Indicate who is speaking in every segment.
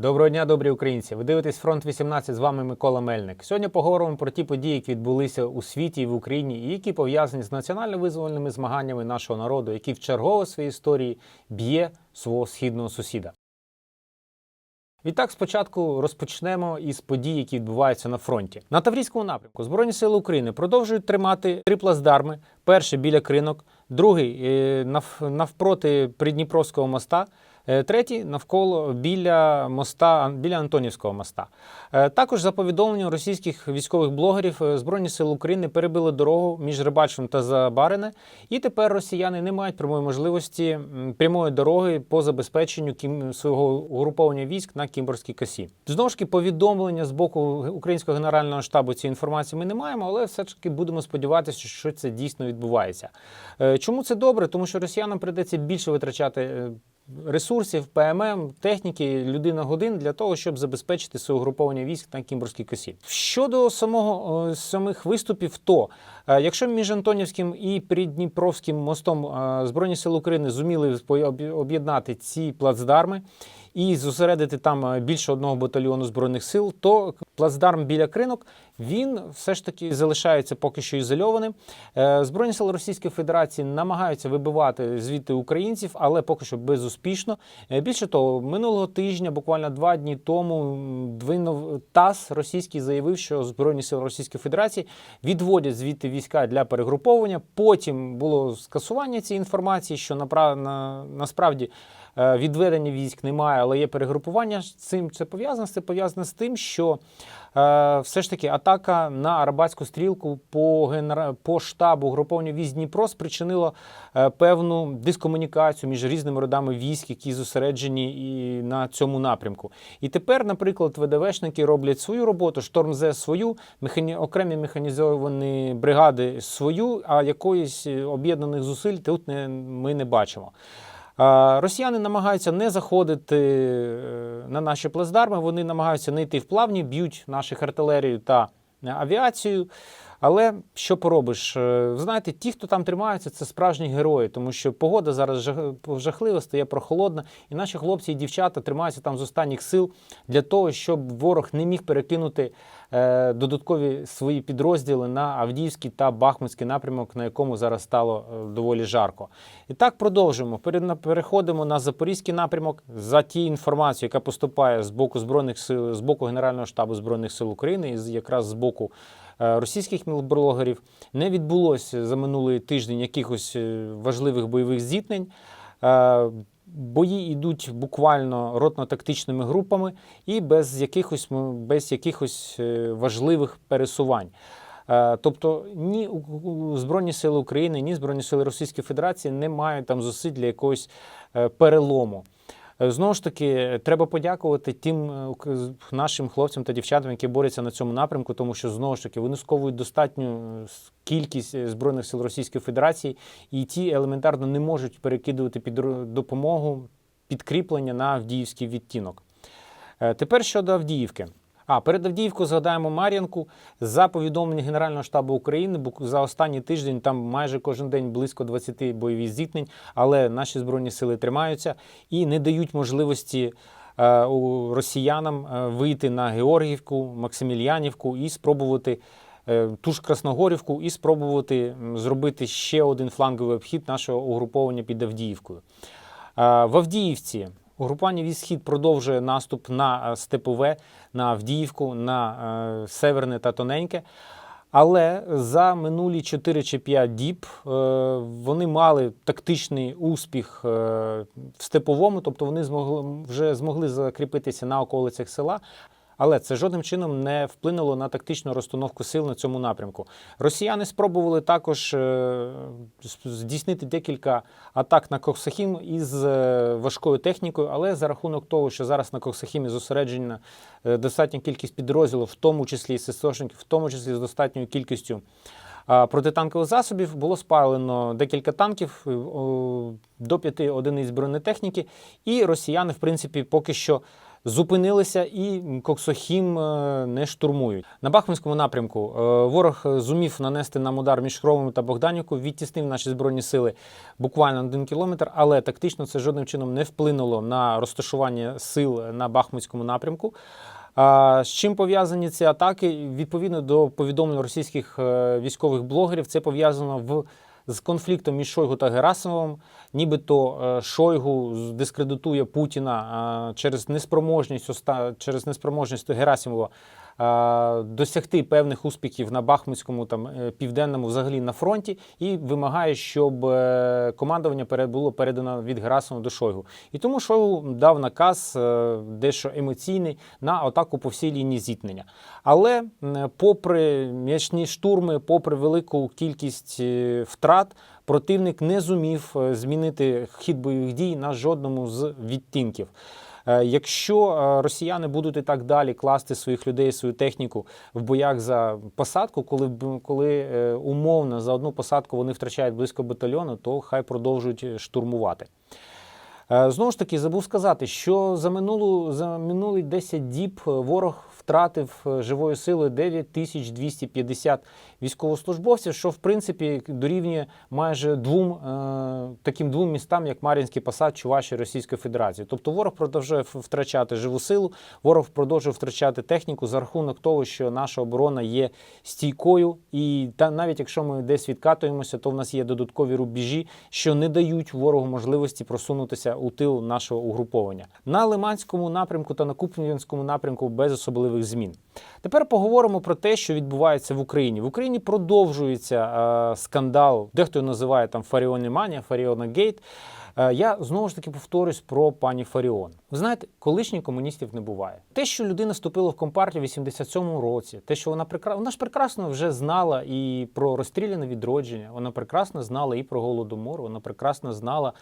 Speaker 1: Доброго дня, добрі українці. Ви дивитесь фронт 18, з вами Микола Мельник. Сьогодні поговоримо про ті події, які відбулися у світі і в Україні, і які пов'язані з національно-визвольними змаганнями нашого народу, який в своїй історії б'є свого східного сусіда. Відтак, спочатку розпочнемо із подій, які відбуваються на фронті. На Таврійському напрямку Збройні сили України продовжують тримати три плацдарми: перший біля кринок, другий е, навпроти Придніпровського моста. Е, Третій навколо біля моста біля Антонівського моста. Е, Також за повідомленням російських військових блогерів е, Збройні сили України перебили дорогу між Рибачем та Забарине, і тепер росіяни не мають прямої можливості прямої дороги по забезпеченню свого угруповання військ на Кімборській косі. Знову ж таки, повідомлення з боку українського генерального штабу цієї інформації ми не маємо, але все ж таки будемо сподіватися, що це дійсно відбувається. Чому це добре? Тому що росіянам прийдеться більше витрачати. Ресурсів, ПММ, техніки, людина годин для того, щоб забезпечити своє угруповання військ на Кімбурзькій косі. Щодо самого е, самих виступів, то е, якщо між Антонівським і Придніпровським мостом е, Збройні сили України зуміли об'єднати ці плацдарми і зосередити там більше одного батальйону збройних сил, то плацдарм біля кринок він все ж таки залишається поки що ізольованим. Е, Збройні сили Російської Федерації намагаються вибивати звідти українців, але поки що безуспішно. Е, Більше того, минулого тижня, буквально два дні тому, двинув ТАСС російський заявив, що Збройні сили Російської Федерації відводять звідти війська для перегруповування. Потім було скасування цієї інформації, що напра- на, насправді. Е, Відведення військ немає, але є перегрупування. З цим це пов'язано. Це пов'язано з тим, що е, все ж таки атака на Арабатську стрілку по генера... по штабу груповання військ Дніпро спричинила е, певну дискомунікацію між різними родами військ, які зосереджені і на цьому напрямку. І тепер, наприклад, ВДВшники роблять свою роботу, Шторм З свою, механі... окремі механізовані бригади свою, а якоїсь об'єднаних зусиль тут не... ми не бачимо. Росіяни намагаються не заходити е, на наші плацдарми, вони намагаються не йти в плавні, б'ють наших артилерію та е, авіацію. Але що поробиш? Е, Знаєте, ті, хто там тримаються, це справжні герої, тому що погода зараз жахлива, стає прохолодна, і наші хлопці і дівчата тримаються там з останніх сил для того, щоб ворог не міг перекинути додаткові свої підрозділи на Авдіївський та Бахмутський напрямок, на якому зараз стало е, доволі жарко. І так продовжуємо. Переходимо на Запорізький напрямок за ті інформацією, яка поступає з боку збройних сил, з боку Генерального штабу збройних сил України, і якраз з боку е, російських блогерів. Не відбулося за минулий тиждень якихось е, важливих бойових зіткнень. Бої йдуть буквально ротно-тактичними групами і без якихось, без якихось е, важливих пересувань. Е, Тобто ні Збройні Сили України, ні Збройні Сили Російської Федерації не мають там зусиль для якогось е, перелому. Е, Знову ж таки, треба подякувати тим е, нашим хлопцям та дівчатам, які борються на цьому напрямку, тому що знову ж таки вони сковують достатню е, кількість збройних сил Російської Федерації, і ті елементарно не можуть перекидувати під допомогу підкріплення на Авдіївський відтінок. Тепер щодо Авдіївки. А перед Авдіївкою згадаємо Мар'янку. За повідомленням Генерального штабу України, за останній тиждень там майже кожен день близько 20 бойових зіткнень, але наші збройні сили тримаються і не дають можливості е, росіянам е, вийти на Георгівку, Максимільянівку і спробувати. е, Ту ж Красногорівку і спробувати зробити ще один фланговий обхід нашого угруповання під Авдіївкою. В Авдіївці угрупування військ «Схід» продовжує наступ на е, Степове, на Авдіївку, на е, Северне та Тоненьке. Але за минулі 4 чи 5 діб е, вони мали тактичний успіх в степовому, тобто вони змогли вже змогли закріпитися на околицях села. Але це жодним чином не вплинуло на тактичну розстановку сил на цьому напрямку. Росіяни спробували також е, здійснити декілька атак на Коксахім із е, важкою технікою, але за рахунок того, що зараз на Коксахімі зосереджена е, достатня кількість підрозділів, в тому числі і ССОшників, в тому числі з достатньою кількістю протитанкових засобів, було спалено декілька танків до п'яти одиниць бронетехніки, і росіяни, в принципі, поки що зупинилися і Коксохім е, не штурмують. На Бахмутському напрямку е, ворог зумів нанести нам удар між Хромом та Богданівкою, відтіснив наші збройні сили буквально один кілометр, але тактично це жодним чином не вплинуло на розташування сил на Бахмутському напрямку. А, З чим пов'язані ці атаки? Відповідно до повідомлень російських е, військових блогерів, це пов'язано в з конфліктом між Шойгу та Герасимовим. Нібито е, Шойгу дискредитує Путіна е, через неспроможність через неспроможність Герасимова досягти певних успіхів на Бахмутському там е, південному, взагалі на фронті, і вимагає, щоб е, командування було передано від Герасимова до Шойгу. І тому Шойгу дав наказ е, дещо емоційний на атаку по всій лінії зіткнення. Але попри м'ячні штурми, попри велику кількість втрат, противник не зумів змінити хід бойових дій на жодному з відтінків. Е, Якщо е, росіяни будуть і так далі класти своїх людей, свою техніку в боях за посадку, коли, коли е, умовно за одну посадку вони втрачають близько батальйону, то хай продовжують штурмувати. Знову ж таки, забув сказати, що за минулу за минулі 10 діб ворог втратив е, живою силою 9250 військовослужбовців, що в принципі дорівнює майже двом е, таким двом містам, як Мар'їнський посад Чуваші Російської Федерації. Тобто ворог продовжує втрачати живу силу, ворог продовжує втрачати техніку за рахунок того, що наша оборона є стійкою, і та навіть якщо ми десь відкатуємося, то в нас є додаткові рубежі, що не дають ворогу можливості просунутися у тил нашого угруповання. На Лиманському напрямку та на Куп'янському напрямку без особливих змін. Тепер поговоримо про те, що відбувається в Україні. В Україні продовжується е, скандал, дехто його називає там Фаріоніманія, Фаріона Гейт. Е, Я знову ж таки повторюсь про пані Фаріон. Ви знаєте, колишніх комуністів не буває. Те, що людина вступила в компартію в 87-му році, те, що вона прекра... вона ж прекрасно вже знала і про розстріляне відродження, вона прекрасно знала і про голодомор, вона прекрасно знала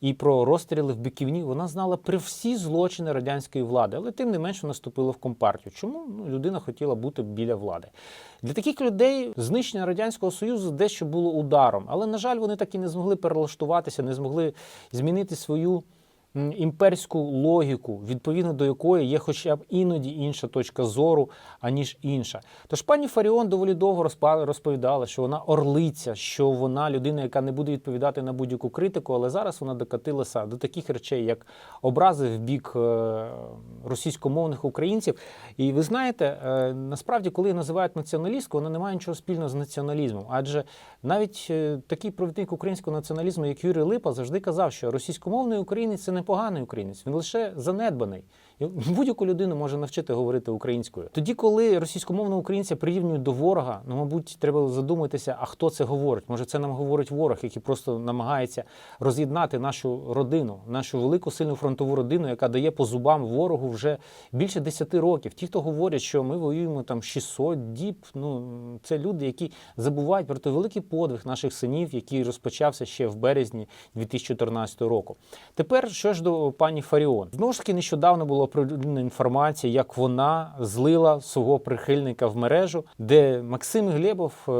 Speaker 1: і про розстріли в Биківні. Вона знала про всі злочини радянської влади, але тим не менше наступила в компартію. Чому ну, людина хотіла бути біля влади? Для таких людей знищення радянського союзу дещо було ударом, але на жаль, вони так і не змогли перелаштуватися, не змогли змінити свою імперську логіку, відповідно до якої є хоча б іноді інша точка зору, аніж інша. Тож пані Фаріон доволі довго розповідала, що вона орлиця, що вона людина, яка не буде відповідати на будь-яку критику, але зараз вона докатилася до таких речей, як образи в бік е, російськомовних українців. І ви знаєте, е, насправді, коли називають націоналісткою, вона не має нічого спільного з націоналізмом. Адже навіть е, такий провідник українського націоналізму, як Юрій Липа, завжди казав, що російськомовний українець це не поганий українець, він лише занедбаний. Будь-яку людину може навчити говорити українською. Тоді, коли російськомовного українця прирівнюють до ворога, ну мабуть, треба задуматися, а хто це говорить? Може, це нам говорить ворог, який просто намагається роз'єднати нашу родину, нашу велику сильну фронтову родину, яка дає по зубам ворогу вже більше 10 років. Ті, хто говорять, що ми воюємо там 600 діб, ну це люди, які забувають про той великий подвиг наших синів, який розпочався ще в березні 2014 року. Тепер що ж до пані Фаріон? Знову ж таки, нещодавно була оприлюднена інформація, як вона злила свого прихильника в мережу, де Максим Глебов, е,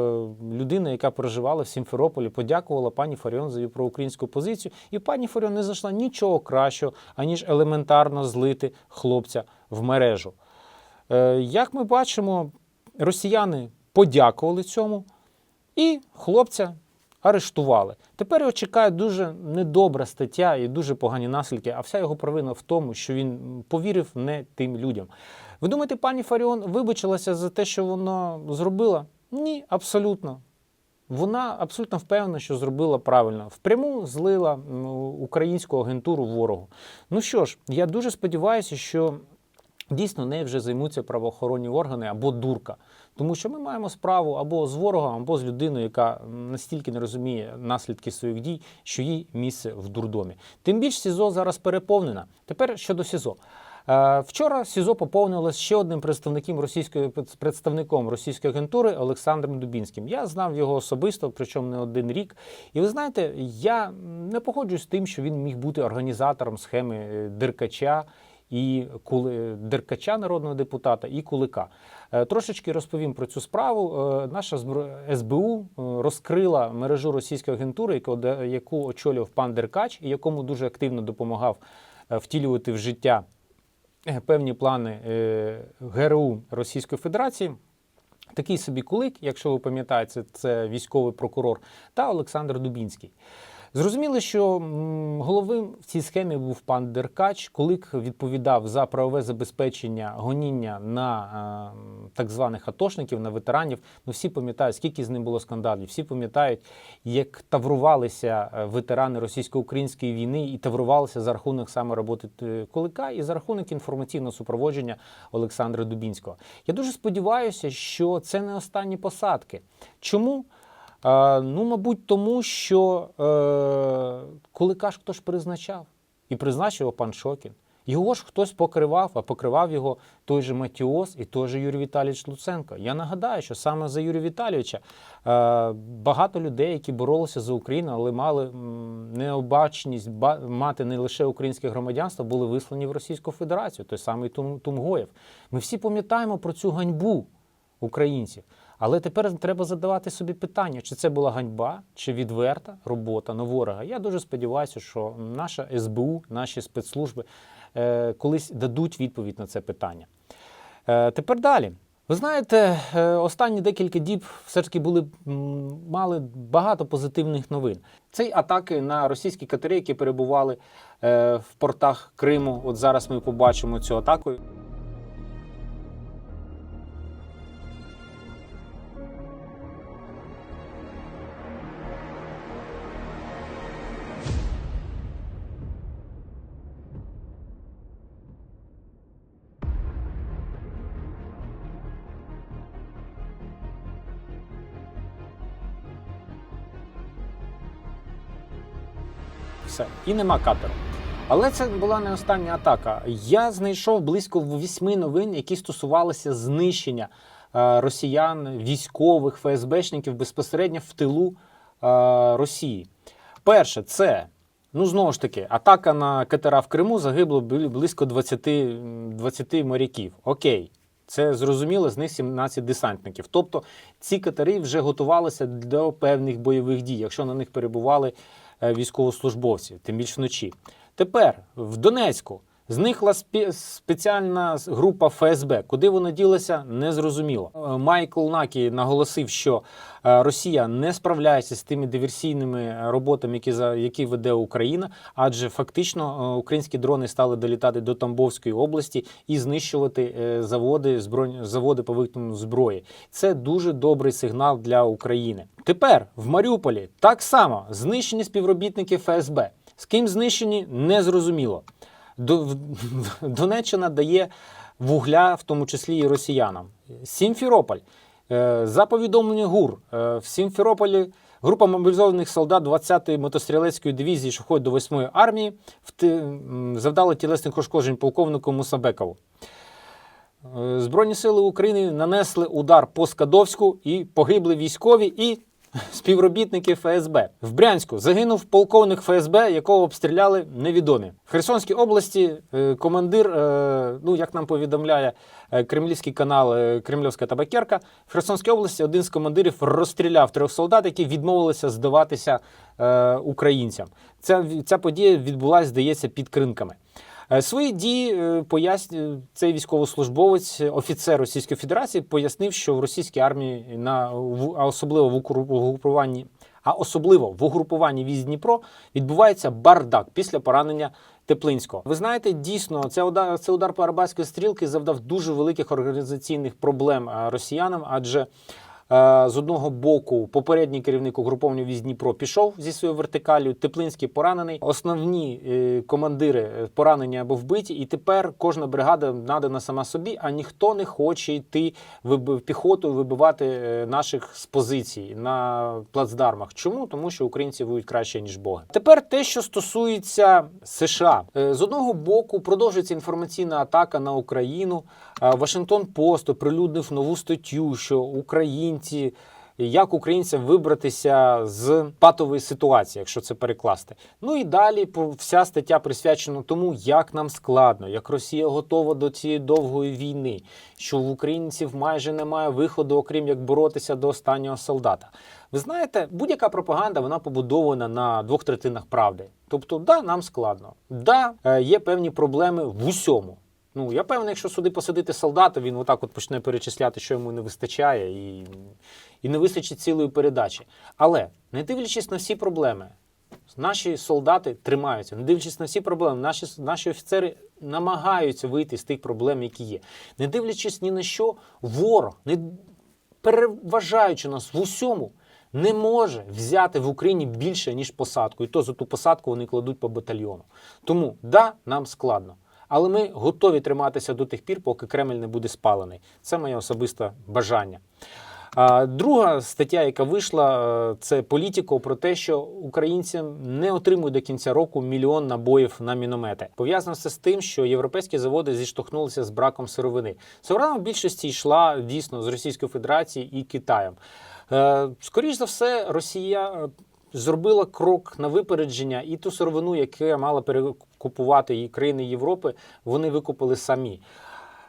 Speaker 1: людина, яка проживала в Сімферополі, подякувала пані Фаріон за її проукраїнську позицію. І пані Фаріон не зайшла нічого кращого, аніж елементарно злити хлопця в мережу. Е, Як ми бачимо, росіяни подякували цьому, і хлопця арештували. Тепер його чекає дуже недобра стаття і дуже погані наслідки, а вся його провина в тому, що він повірив не тим людям. Ви думаєте, пані Фаріон вибачилася за те, що вона зробила? Ні, абсолютно. Вона абсолютно впевнена, що зробила правильно. Впряму злила українську агентуру ворогу. Ну що ж, я дуже сподіваюся, що дійсно нею вже займуться правоохоронні органи або дурка. Тому що ми маємо справу або з ворогом, або з людиною, яка настільки не розуміє наслідки своїх дій, що їй місце в дурдомі. Тим більше СІЗО зараз переповнена. Тепер щодо СІЗО. Е, Вчора СІЗО поповнилось ще одним представником російської представником російської агентури Олександром Дубінським. Я знав його особисто, причому не один рік. І ви знаєте, я не погоджуюсь з тим, що він міг бути організатором схеми е, Деркача і Кули... Деркача народного депутата і Кулика. Е, Трошечки розповім про цю справу. Е, Наша СБУ е, розкрила мережу російської агентури, яку, очолював пан Деркач, і якому дуже активно допомагав втілювати в життя певні плани ГРУ Російської Федерації. Такий собі кулик, якщо ви пам'ятаєте, це військовий прокурор, та Олександр Дубінський. Зрозуміло, що головним в цій схемі був пан Деркач. Кулик відповідав за правове забезпечення гоніння на е, так званих атошників, на ветеранів. Ну всі пам'ятають, скільки з ним було скандалів. Всі пам'ятають, як таврувалися е, ветерани російсько-української війни і таврувалися за рахунок саме роботи е, Кулика і за рахунок інформаційного супроводження Олександра Дубінського. Я дуже сподіваюся, що це не останні посадки. Чому? Ну, мабуть, тому що е, Кулика ж хтось призначав. І призначив пан Шокін. Його ж хтось покривав, а покривав його той же Матіос і той же Юрій Віталійович Луценко. Я нагадаю, що саме за Юрія Віталійовича е, багато людей, які боролися за Україну, але мали необачність ба- мати не лише українське громадянство, були вислані в Російську Федерацію, той самий Тум, Тумгоєв. Ми всі пам'ятаємо про цю ганьбу українців. Але тепер треба задавати собі питання, чи це була ганьба, чи відверта робота на ворога. Я дуже сподіваюся, що наша СБУ, наші спецслужби е, колись дадуть відповідь на це питання. Е, тепер далі. Ви знаєте, е, останні декілька діб все ж таки були мали багато позитивних новин. Це й атаки на російські катери, які перебували е, в портах Криму. От зараз ми побачимо цю атаку. І нема катеру. Але це була не остання атака. Я знайшов близько вісьми новин, які стосувалися знищення е, росіян, військових, ФСБшників безпосередньо в тилу е, Росії. Перше, це ну знову ж таки атака на катера в Криму загибло близько 20, 20 моряків. Окей. Це зрозуміло, з них 17 десантників. Тобто ці катери вже готувалися до певних бойових дій, якщо на них перебували е, військовослужбовці, тим більш вночі. Тепер в Донецьку зникла спе- спеціальна група ФСБ. Куди вона ділася, не зрозуміло. Е, Майкл Накі наголосив, що е, Росія не справляється з тими диверсійними роботами, які за які веде Україна, адже фактично е, українські дрони стали долітати до Тамбовської області і знищувати заводи збройні заводи по виготовленню зброї. Це дуже добрий сигнал для України. Тепер в Маріуполі так само знищені співробітники ФСБ. З ким знищені, не зрозуміло. Донеччина дає вугля, в тому числі і росіянам. Сімферополь. Е, За повідомленням ГУР, е, в Сімферополі група мобілізованих солдат 20-ї мотострілецької дивізії, що входить до 8-ї армії, завдали тілесних ушкоджень полковнику Мусабекову. Е, Збройні сили України нанесли удар по Скадовську і погибли військові і співробітники ФСБ. В Брянську загинув полковник ФСБ, якого обстріляли невідомі. В Херсонській області е, командир, е, ну як нам повідомляє е, кремлівський канал Кремлівська табакерка, в Херсонській області один з командирів розстріляв трьох солдат, які відмовилися здаватися українцям. Ця, ця подія відбулася, здається, під кринками. Е, Свої дії е, цей військовослужбовець, е, офіцер Російської Федерації, пояснив, що в російській армії на а особливо в угрупуванні, а особливо в угрупуванні військ Дніпро відбувається бардак після поранення Теплинського. Ви знаєте, дійсно, це удар, це удар по Арбатської стрілки завдав дуже великих організаційних проблем е, росіянам, адже е, з одного боку попередній керівник угруповання військ Дніпро пішов зі своєю вертикалю, Теплинський поранений. Основні е, командири е, поранені або вбиті, і тепер кожна бригада надана сама собі, а ніхто не хоче йти виби- піхотою вибивати е, наших з позицій на плацдармах. Чому? Тому що українці воюють краще ніж боги. Тепер те, що стосується США, Е, з одного боку продовжується інформаційна атака на Україну. Вашингтон Пост оприлюднив нову статтю, що українці. Як українцям вибратися з патової ситуації, якщо це перекласти? Ну і далі вся стаття присвячена тому, як нам складно, як Росія готова до цієї довгої війни, що в українців майже немає виходу, окрім як боротися до останнього солдата. Ви знаєте, будь-яка пропаганда вона побудована на двох третинах правди. Тобто, да, нам складно, да, е, є певні проблеми в усьому. Ну, я певний, якщо сюди посадити солдата, він отак от почне перечисляти, що йому не вистачає, і, і не вистачить цілої передачі. Але не дивлячись на всі проблеми, наші солдати тримаються, не дивлячись на всі проблеми, наші, наші офіцери намагаються вийти з тих проблем, які є. Не дивлячись ні на що, ворог, не переважаючи нас в усьому, не може взяти в Україні більше, ніж посадку. І то за ту посадку вони кладуть по батальйону. Тому, да, нам складно. Але ми готові триматися до тих пір, поки Кремль не буде спалений. Це моє особисте бажання. Друга стаття, яка вийшла, е, це політико про те, що українці не отримують до кінця року мільйон набоїв на міномети. Пов'язано це з тим, що європейські заводи зіштовхнулися з браком сировини. Сировина в більшості йшла дійсно з Російської Федерації і Китаєм. Е, Скоріш за все, Росія зробила крок на випередження, і ту сировину, яку мала перекупувати і країни Європи, вони викупили самі.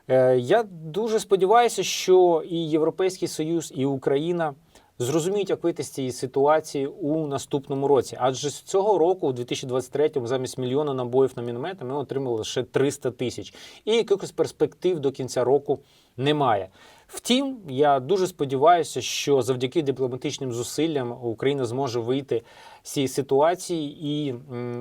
Speaker 1: Е, Я дуже сподіваюся, що і Європейський Союз, і Україна зрозуміють, як вийти з цієї ситуації у наступному році. Адже з цього року, у 2023-му, замість мільйона набоїв на міномети, ми отримали лише 300 тисяч. І якихось перспектив до кінця року немає. Втім, я дуже сподіваюся, що завдяки дипломатичним зусиллям Україна зможе вийти з цієї ситуації, і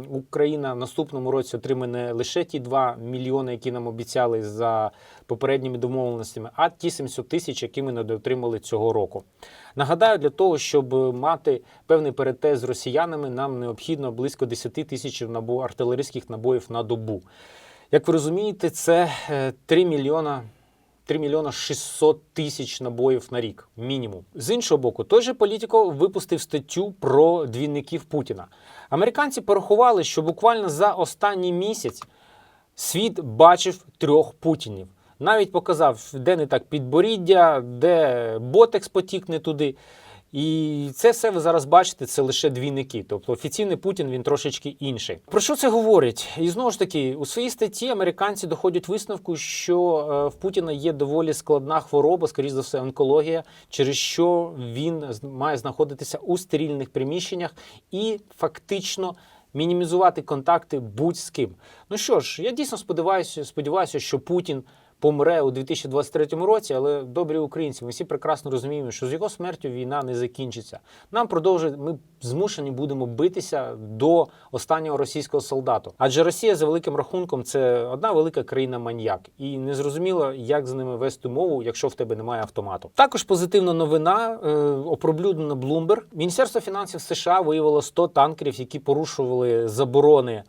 Speaker 1: Україна в наступному році отримає не лише ті 2 мільйони, які нам обіцяли за попередніми домовленостями, а ті 700 тисяч, які ми недоотримали цього року. Нагадаю, для того, щоб мати певний перетез з росіянами, нам необхідно близько 10 тисяч набо артилерійських набоїв на добу. Як ви розумієте, це е, 3 мільйона 3 мільйона 600 тисяч набоїв на рік, мінімум. З іншого боку, той же політико випустив статтю про двійників Путіна. Американці порахували, що буквально за останній місяць світ бачив трьох Путінів. Навіть показав, де не так підборіддя, де ботекс потік не туди. І це все ви зараз бачите, це лише двійники. Тобто офіційний Путін він трошечки інший. Про що це говорить? І знову ж таки, у своїй статті американці доходять висновку, що е, в Путіна є доволі складна хвороба, скоріш за все, онкологія, через що він має знаходитися у стерильних приміщеннях і фактично. Мінімізувати контакти будь з ким. Ну що ж, я дійсно сподіваюся, сподіваюся, що Путін помре у 2023 році, але добрі українці, ми всі прекрасно розуміємо, що з його смертю війна не закінчиться. Нам продовжує, ми змушені будемо битися до останнього російського солдату. Адже Росія за великим рахунком це одна велика країна маньяк, і незрозуміло, як з ними вести мову, якщо в тебе немає автомату. Також позитивна новина е, оприлюднена Bloomberg. Міністерство фінансів США виявило 100 танкерів, які порушували заборони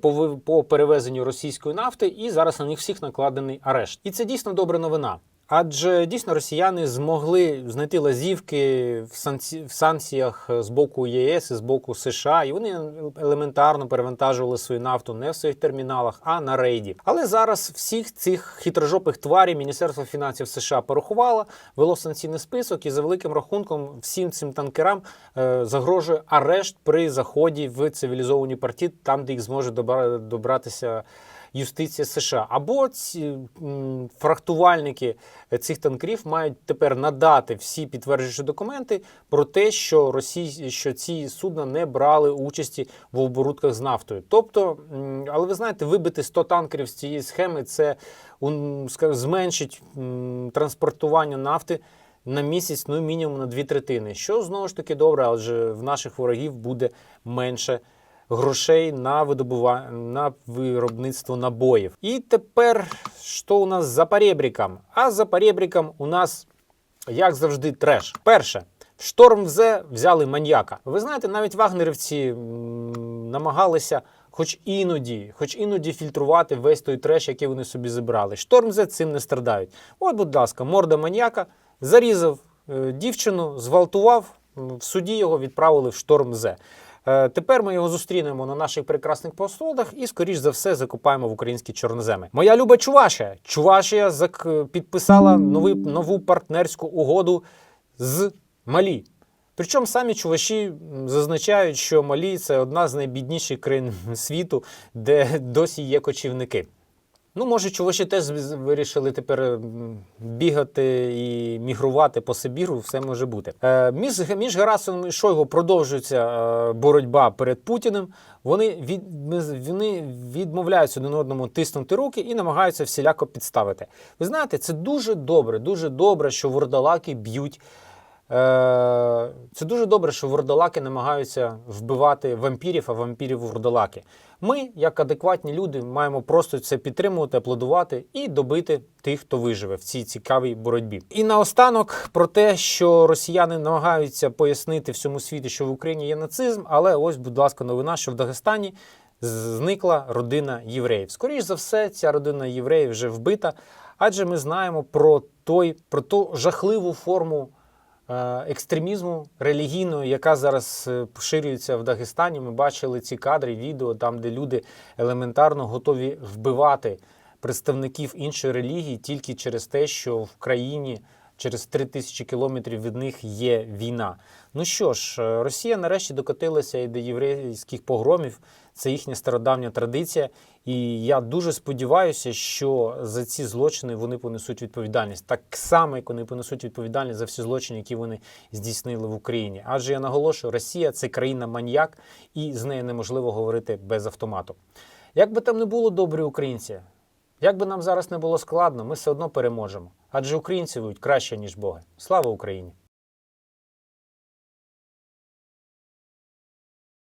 Speaker 1: по, по перевезенню російської нафти, і зараз на них всіх накладений арешт. І це дійсно добра новина. Адже дійсно росіяни змогли знайти лазівки в, санкці... в санкціях з боку ЄС і з боку США, і вони елементарно перевантажували свою нафту не в своїх терміналах, а на рейді. Але зараз всіх цих хитрожопих тварів Міністерство фінансів США порахувало, вело санкційний список, і за великим рахунком всім цим танкерам е, загрожує арешт при заході в цивілізовані порти, там, де їх зможе добра- добратися юстиція США. Або ці фрахтувальники цих танкерів мають тепер надати всі підтверджуючі документи про те, що Росії, що ці судна не брали участі в оборудках з нафтою. Тобто, але ви знаєте, вибити 100 танкерів з цієї схеми це скажімо, зменшить транспортування нафти. На місяць, ну мінімум на дві третини. Що знову ж таки добре, адже в наших ворогів буде менше грошей на видобування на виробництво набоїв. І тепер що у нас за перебріком? А за перебріком у нас, як завжди, треш. Перше. Шторм З взяли маньяка. Ви знаєте, навіть вагнерівці намагалися, хоч іноді, хоч іноді фільтрувати весь той треш, який вони собі зібрали. Шторм З цим не страдають. От, будь ласка, морда маньяка зарізав е, дівчину, зґвалтував. В суді його відправили в Шторм З. Е, Тепер ми його зустрінемо на наших прекрасних посолах і, скоріш за все, закупаємо в українські чорноземи. Моя люба Чувашія. Чувашія підписала новий, нову партнерську угоду з Малі. Причому самі чуваші зазначають, що Малі це одна з найбідніших країн світу, де досі є кочівники. Ну, може, чуваші теж вирішили тепер бігати і мігрувати по Сибіру, все може бути. Е, між, між Герасимом і Шойгу продовжується е, боротьба перед Путіним. Вони, від, вони відмовляються один одному тиснути руки і намагаються всіляко підставити. Ви знаєте, це дуже добре, дуже добре, що вурдалаки б'ють. Е, Це дуже добре, що вурдалаки намагаються вбивати вампірів, а вампірів вурдалаки. Ми, як адекватні люди, маємо просто це підтримувати, аплодувати і добити тих, хто виживе в цій цікавій боротьбі. І наостанок про те, що росіяни намагаються пояснити всьому світу, що в Україні є нацизм, але ось, будь ласка, новина, що в Дагестані зникла родина євреїв. Скоріше за все, ця родина євреїв вже вбита, адже ми знаємо про той про ту жахливу форму екстремізму релігійного, яка зараз е, поширюється в Дагестані. Ми бачили ці кадри, відео там, де люди елементарно готові вбивати представників іншої релігії тільки через те, що в країні через 3 тисячі кілометрів від них є війна. Ну що ж, е, Росія нарешті докотилася і до єврейських погромів. Це їхня стародавня традиція. І я дуже сподіваюся, що за ці злочини вони понесуть відповідальність, так само, як вони понесуть відповідальність за всі злочини, які вони здійснили в Україні. Адже я наголошую, Росія це країна маньяк, і з нею неможливо говорити без автомату. Як би там не було добрі українці, як би нам зараз не було складно, ми все одно переможемо. Адже українці воюють краще, ніж Боги. Слава Україні!